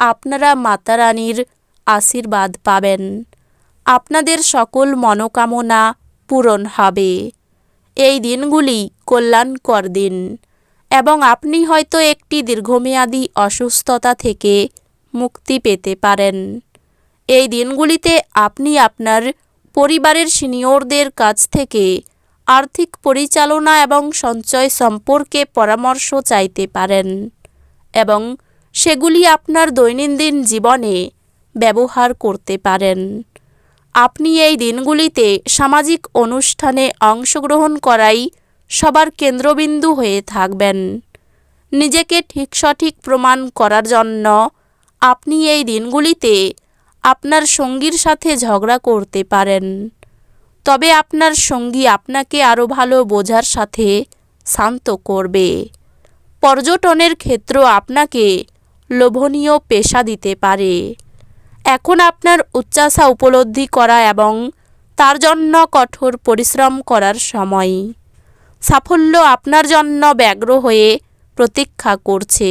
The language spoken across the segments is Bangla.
আপনারা মাতা রানীর আশীর্বাদ পাবেন। আপনাদের সকল মনোকামনা পূরণ হবে। এই দিনগুলি কল্যাণকর দিন এবং আপনি হয়তো একটি দীর্ঘমেয়াদী অসুস্থতা থেকে মুক্তি পেতে পারেন। এই দিনগুলিতে আপনি আপনার পরিবারের সিনিয়রদের কাছ থেকে আর্থিক পরিচালনা এবং সঞ্চয় সম্পর্কে পরামর্শ চাইতে পারেন এবং সেগুলি আপনার দৈনন্দিন জীবনে ব্যবহার করতে পারেন। আপনি এই দিনগুলিতে সামাজিক অনুষ্ঠানে অংশগ্রহণ করাই সবার কেন্দ্রবিন্দু হয়ে থাকবেন। নিজেকে ঠিক সঠিক প্রমাণ করার জন্য আপনি এই দিনগুলিতে আপনার সঙ্গীর সাথে ঝগড়া করতে পারেন। তবে আপনার সঙ্গী আপনাকে আরও ভালো বোঝার সাথে শান্ত করবে। পর্যটনের ক্ষেত্র আপনাকে লোভনীয় পেশা দিতে পারে। এখন আপনার উচ্চাসা উপলব্ধি করা এবং তার জন্য কঠোর পরিশ্রম করার সময়। সাফল্য আপনার জন্য ব্যগ্র হয়ে প্রতীক্ষা করছে।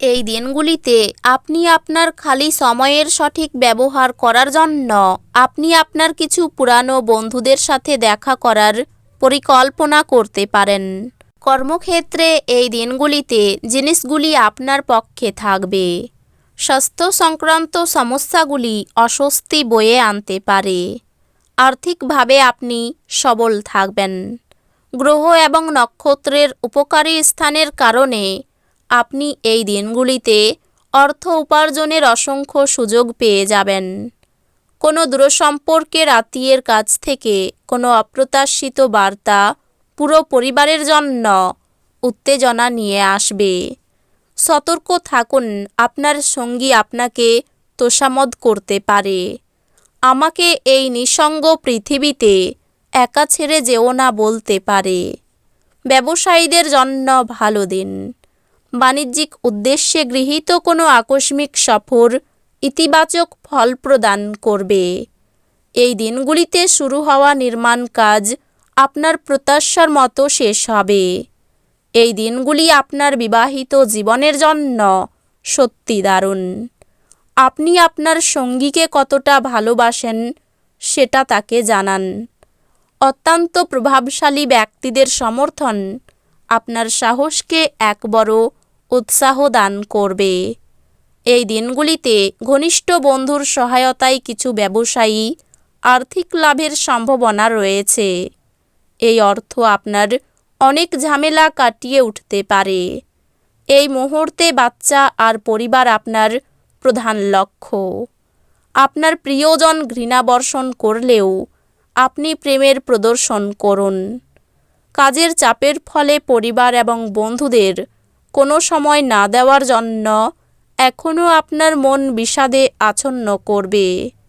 এই দিনগুলিতে আপনি আপনার খালি সময়ের সঠিক ব্যবহার করার জন্য আপনি আপনার কিছু পুরানো বন্ধুদের সাথে দেখা করার পরিকল্পনা করতে পারেন। কর্মক্ষেত্রে এই দিনগুলিতে জিনিসগুলি আপনার পক্ষে থাকবে। স্বাস্থ্য সংক্রান্ত সমস্যাগুলি অস্বস্তি বয়ে আনতে পারে। আর্থিকভাবে আপনি সবল থাকবেন। গ্রহ এবং নক্ষত্রের উপকারী স্থানের কারণে আপনি এই দিনগুলিতে অর্থ উপার্জনের অসংখ্য সুযোগ পেয়ে যাবেন। কোনো দূরসম্পর্কের আত্মীয়ের কাছ থেকে কোনো অপ্রত্যাশিত বার্তা পুরো পরিবারের জন্য উত্তেজনা নিয়ে আসবে। সতর্ক থাকুন, আপনার সঙ্গী আপনাকে তোষামদ করতে পারে। আমাকে এই নিঃসঙ্গ পৃথিবীতে একা ছেড়ে যেও না বলতে পারে। ব্যবসায়ীদের জন্য ভালো দিন। বাণিজ্যিক উদ্দেশ্যে গৃহীত কোনো আকস্মিক সফর ইতিবাচক ফল প্রদান করবে। এই দিনগুলিতে শুরু হওয়া নির্মাণ কাজ আপনার প্রত্যাশার মতো শেষ হবে। এই দিনগুলি আপনার বিবাহিত জীবনের জন্য সত্যি দারুণ। আপনি আপনার সঙ্গীকে কতটা ভালোবাসেন সেটা তাকে জানান। অত্যন্ত প্রভাবশালী ব্যক্তিদের সমর্থন আপনার সাহসকে এক বড় উৎসাহ দান করবে। এই দিনগুলিতে ঘনিষ্ঠ বন্ধুর সহায়তায় কিছু ব্যবসায়ী আর্থিক লাভের সম্ভাবনা রয়েছে। এই অর্থ আপনার অনেক ঝামেলা কাটিয়ে উঠতে পারে। এই মুহূর্তে বাচ্চা আর পরিবার আপনার প্রধান লক্ষ্য। আপনার প্রিয়জন ঘৃণাবর্ষণ করলেও আপনি প্রেমের প্রদর্শন করুন। কাজের চাপের ফলে পরিবার এবং বন্ধুদের কোনো সময় না দেওয়ার জন্য এখনও আপনার মন বিষাদে আচ্ছন্ন করবে।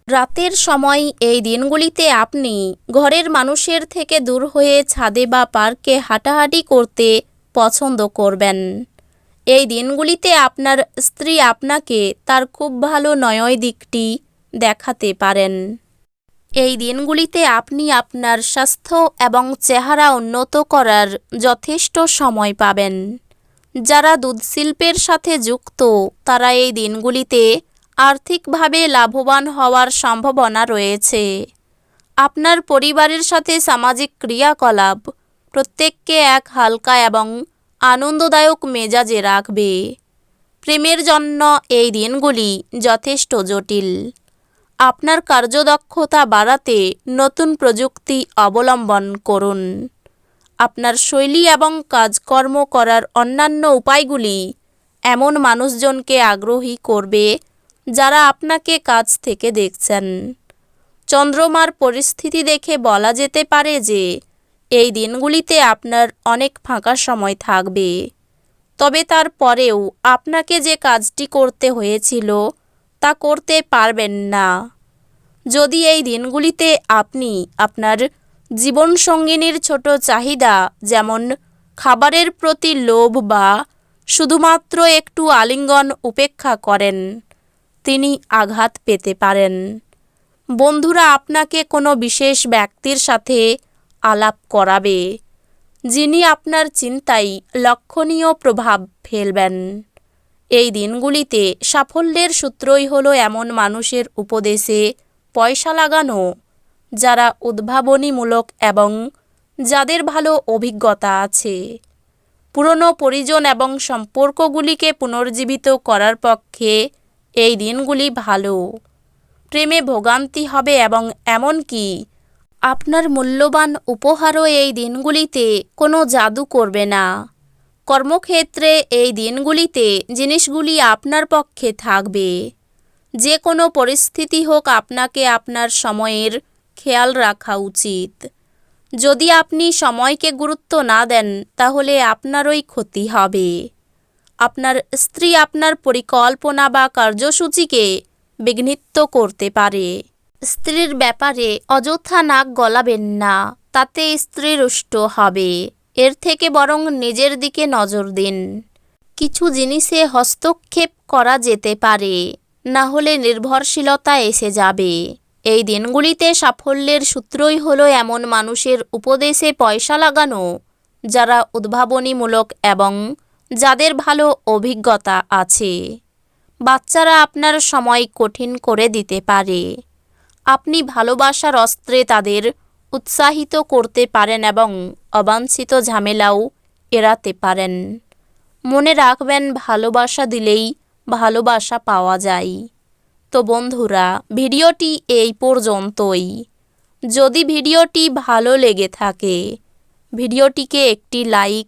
রাতের সময় এই দিনগুলিতে আপনি ঘরের মানুষের থেকে দূর হয়ে ছাদে বা পার্কে হাঁটাহাঁটি করতে পছন্দ করবেন। এই দিনগুলিতে আপনার স্ত্রী আপনাকে তার খুব ভালো নয় দিকটি দেখাতে পারেন। এই দিনগুলিতে আপনি আপনার স্বাস্থ্য এবং চেহারা উন্নত করার যথেষ্ট সময় পাবেন। যারা দুধ শিল্পের সাথে যুক্ত, তারা এই দিনগুলিতে আর্থিকভাবে লাভবান হওয়ার সম্ভাবনা রয়েছে। আপনার পরিবারের সাথে সামাজিক ক্রিয়াকলাপ প্রত্যেককে এক হালকা এবং আনন্দদায়ক মেজাজে রাখবে। প্রেমের জন্য এই দিনগুলি যথেষ্ট জটিল। আপনার কার্যদক্ষতা বাড়াতে নতুন প্রযুক্তি অবলম্বন করুন। আপনার শৈলী এবং কাজকর্ম করার অন্যান্য উপায়গুলি এমন মানুষজনকে আগ্রহী করবে যারা আপনাকে কাছ থেকে দেখছেন। চন্দ্রমার পরিস্থিতি দেখে বলা যেতে পারে যে, এই দিনগুলিতে আপনার অনেক ফাঁকা সময় থাকবে। তবে তারপরেও আপনাকে যে কাজটি করতে হয়েছিল, তা করতে পারবেন না। যদি এই দিনগুলিতে আপনি আপনার জীবনসঙ্গিনীর ছোট চাহিদা যেমন খাবারের প্রতি লোভ বা শুধুমাত্র একটু আলিঙ্গন উপেক্ষা করেন তিনি আঘাত পেতে পারেন। বন্ধুরা, আপনাকে কোনো বিশেষ ব্যক্তির সাথে আলাপ করাবে, যিনি আপনার চিন্তায় লক্ষণীয় প্রভাব ফেলবেন। এই দিনগুলিতে সাফল্যের সূত্রই হলো এমন মানুষের উপদেশে পয়সা লাগানো, যারা উদ্ভাবনীমূলক এবং যাদের ভালো অভিজ্ঞতা আছে। পুরনো পরিজন এবং সম্পর্কগুলিকে পুনর্জীবিত করার পক্ষে এই দিনগুলি ভালো। প্রেমে ভোগান্তি হবে এবং এমনকি আপনার মূল্যবান উপহারও এই দিনগুলিতে কোনো জাদু করবে না। কর্মক্ষেত্রে এই দিনগুলিতে জিনিসগুলি আপনার পক্ষে থাকবে। যে কোনো পরিস্থিতি হোক আপনাকে আপনার সময়ের খেয়াল রাখা উচিত। যদি আপনি সময়কে গুরুত্ব না দেন, তাহলে আপনারই ক্ষতি হবে। আপনার স্ত্রী আপনার পরিকল্পনা বা কার্যসূচিকে বিঘ্নিত করতে পারে। স্ত্রীর ব্যাপারে অযথা নাক গলাবেন না, তাতে স্ত্রী রুষ্ট হবে। এর থেকে বরং নিজের দিকে নজর দিন। কিছু জিনিসে হস্তক্ষেপ করা যেতে পারে, না হলে নির্ভরশীলতা এসে যাবে। এই দিনগুলিতে সাফল্যের সূত্রই হলো এমন মানুষের উপদেশে পয়সা লাগানো, যারা উদ্ভাবনীমূলক এবং যাদের ভালো অভিজ্ঞতা আছে। বাচ্চারা আপনার সময় কঠিন করে দিতে পারে। আপনি ভালোবাসার অস্ত্রে তাদের উৎসাহিত করতে পারেন এবং অবাঞ্ছিত ঝামেলাও এড়াতে পারেন। মনে রাখবেন, ভালোবাসা দিলেই ভালোবাসা পাওয়া যায়। তো বন্ধুরা, ভিডিওটি এই পর্যন্তই। যদি ভিডিওটি ভালো লেগে থাকে, ভিডিওটিকে একটি লাইক